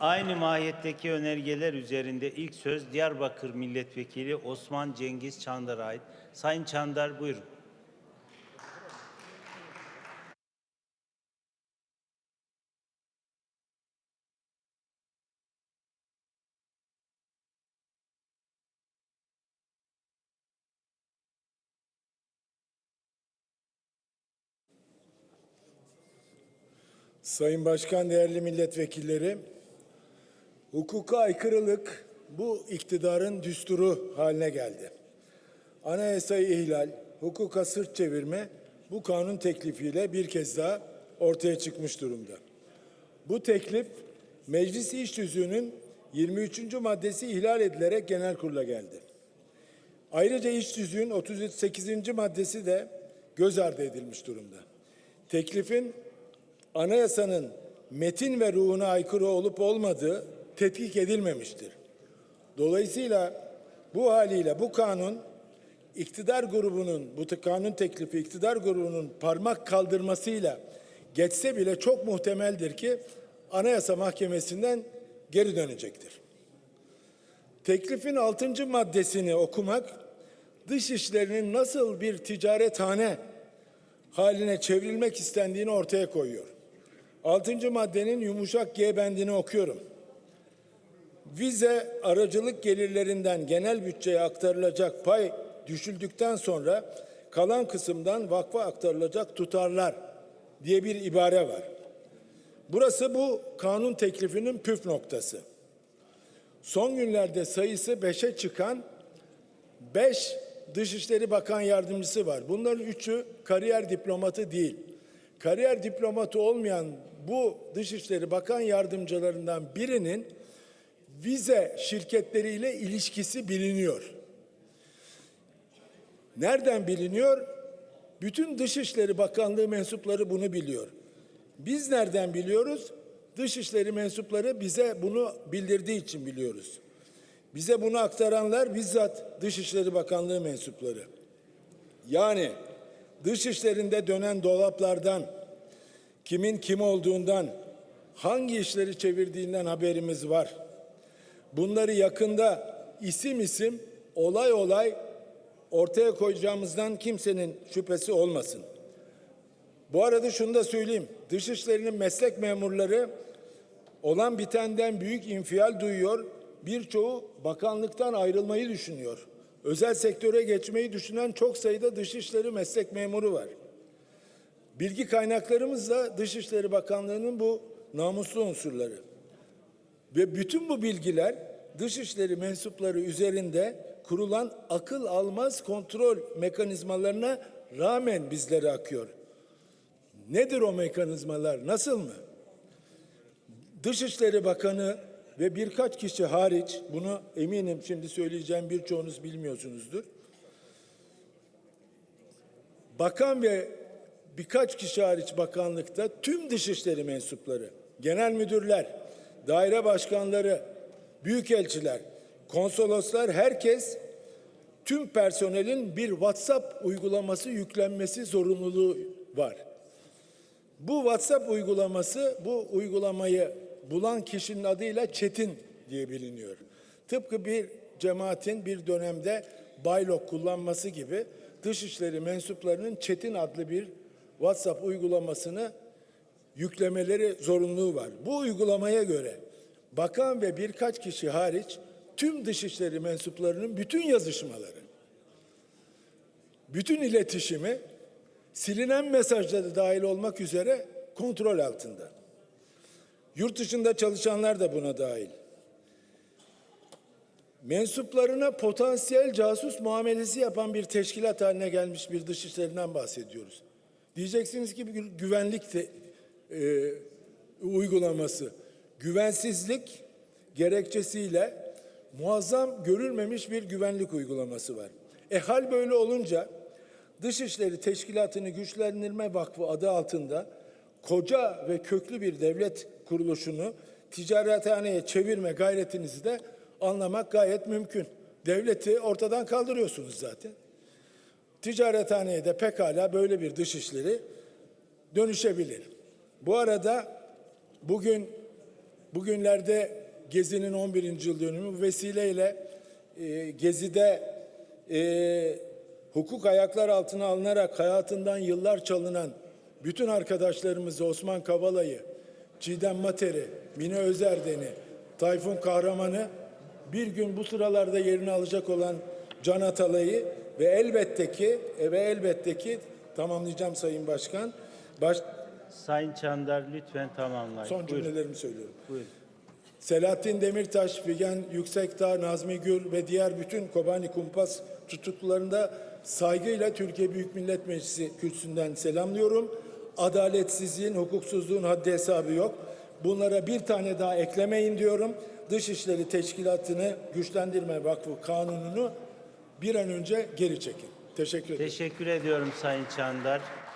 Aynı mahiyetteki önergeler üzerinde ilk söz Diyarbakır Milletvekili Osman Cengiz Çandar'a ait. Sayın Çandar buyurun. Sayın Başkan, değerli milletvekilleri, hukuka aykırılık bu iktidarın düsturu haline geldi. Anayasayı ihlal, hukuka sırt çevirme bu kanun teklifiyle bir kez daha ortaya çıkmış durumda. Bu teklif Meclis İş Tüzüğü'nün 23. maddesi ihlal edilerek genel kurula geldi. Ayrıca iş tüzüğün 38. maddesi de göz ardı edilmiş durumda. Teklifin anayasanın metin ve ruhuna aykırı olup olmadığı tetkik edilmemiştir. Dolayısıyla bu haliyle bu kanun iktidar grubunun bu kanun teklifi iktidar grubunun parmak kaldırmasıyla geçse bile çok muhtemeldir ki Anayasa Mahkemesi'nden geri dönecektir. Teklifin 6. maddesini okumak dış işlerinin nasıl bir ticarethane haline çevrilmek istendiğini ortaya koyuyor. Altıncı maddenin yumuşak G bendini okuyorum. Vize aracılık gelirlerinden genel bütçeye aktarılacak pay düşüldükten sonra kalan kısımdan vakfa aktarılacak tutarlar diye bir ibare var. Burası bu kanun teklifinin püf noktası. Son günlerde sayısı beşe çıkan beş Dışişleri Bakan Yardımcısı var. Bunların üçü kariyer diplomatı değil. Kariyer diplomatı olmayan bu Dışişleri Bakan Yardımcılarından birinin vize şirketleriyle ilişkisi biliniyor. Nereden biliniyor? Bütün Dışişleri Bakanlığı mensupları bunu biliyor. Biz nereden biliyoruz? Dışişleri mensupları bize bunu bildirdiği için biliyoruz. Bize bunu aktaranlar bizzat Dışişleri Bakanlığı mensupları. Yani dışişlerinde dönen dolaplardan, kimin kim olduğundan, hangi işleri çevirdiğinden haberimiz var. Bunları yakında isim isim, olay olay ortaya koyacağımızdan kimsenin şüphesi olmasın. Bu arada şunu da söyleyeyim. Dışişlerinin meslek memurları olan bitenden büyük infial duyuyor. Birçoğu bakanlıktan ayrılmayı düşünüyor. Özel sektöre geçmeyi düşünen çok sayıda dışişleri meslek memuru var. Bilgi kaynaklarımız da Dışişleri Bakanlığı'nın bu namuslu unsurları. Ve bütün bu bilgiler dışişleri mensupları üzerinde kurulan akıl almaz kontrol mekanizmalarına rağmen bizlere akıyor. Nedir o mekanizmalar? Nasıl mı? Dışişleri Bakanı ve birkaç kişi hariç, bunu eminim şimdi söyleyeceğim birçoğunuz bilmiyorsunuzdur. Bakan ve birkaç kişi hariç bakanlıkta tüm dışişleri mensupları, genel müdürler, daire başkanları, büyükelçiler, konsoloslar herkes tüm personelin bir WhatsApp uygulaması yüklenmesi zorunluluğu var. Bu WhatsApp uygulaması bu uygulamayı bulan kişinin adıyla Çetin diye biliniyor. Tıpkı bir cemaatin bir dönemde baylok kullanması gibi dışişleri mensuplarının Çetin adlı bir WhatsApp uygulamasını yüklemeleri zorunluluğu var. Bu uygulamaya göre bakan ve birkaç kişi hariç tüm dışişleri mensuplarının bütün yazışmaları, bütün iletişimi silinen mesajları dahil olmak üzere kontrol altında. Yurt dışında çalışanlar da buna dahil. Mensuplarına potansiyel casus muamelesi yapan bir teşkilat haline gelmiş bir dışişlerinden bahsediyoruz. Diyeceksiniz ki güvenlik de, e, uygulaması. Güvensizlik gerekçesiyle muazzam görülmemiş bir güvenlik uygulaması var. E hal böyle olunca Dışişleri Teşkilatı'nı Güçlendirme Vakfı adı altında koca ve köklü bir devlet kuruluşunu ticarethaneye çevirme gayretinizi de anlamak gayet mümkün. Devleti ortadan kaldırıyorsunuz zaten. Ticarethaneye de pekala böyle bir dışişleri dönüşebilir. Bu arada bugün Bugünlerde Gezi'nin 11. yıl dönümü vesileyle e, Gezi'de e, hukuk ayaklar altına alınarak hayatından yıllar çalınan bütün arkadaşlarımızı Osman Kavala'yı, Çiğdem Mater'i, Mine Özerden'i, Tayfun Kahraman'ı bir gün bu sıralarda yerini alacak olan Can Atalay'ı ve elbette ki e, ve elbette ki tamamlayacağım Sayın Başkan. Baş, Sayın Çandar lütfen tamamlayın. son Buyurun. cümlelerimi söylüyorum. Buyurun. Selahattin Demirtaş, Figen Yüksekdağ, Nazmi Gül ve diğer bütün Kobani Kumpas tutuklularında saygıyla Türkiye Büyük Millet Meclisi kürsüsünden selamlıyorum. Adaletsizliğin, hukuksuzluğun haddi hesabı yok. Bunlara bir tane daha eklemeyin diyorum. Dışişleri Teşkilatı'nı Güçlendirme Vakfı kanununu bir an önce geri çekin. Teşekkür ederim. Teşekkür ediyorum Sayın Çandar.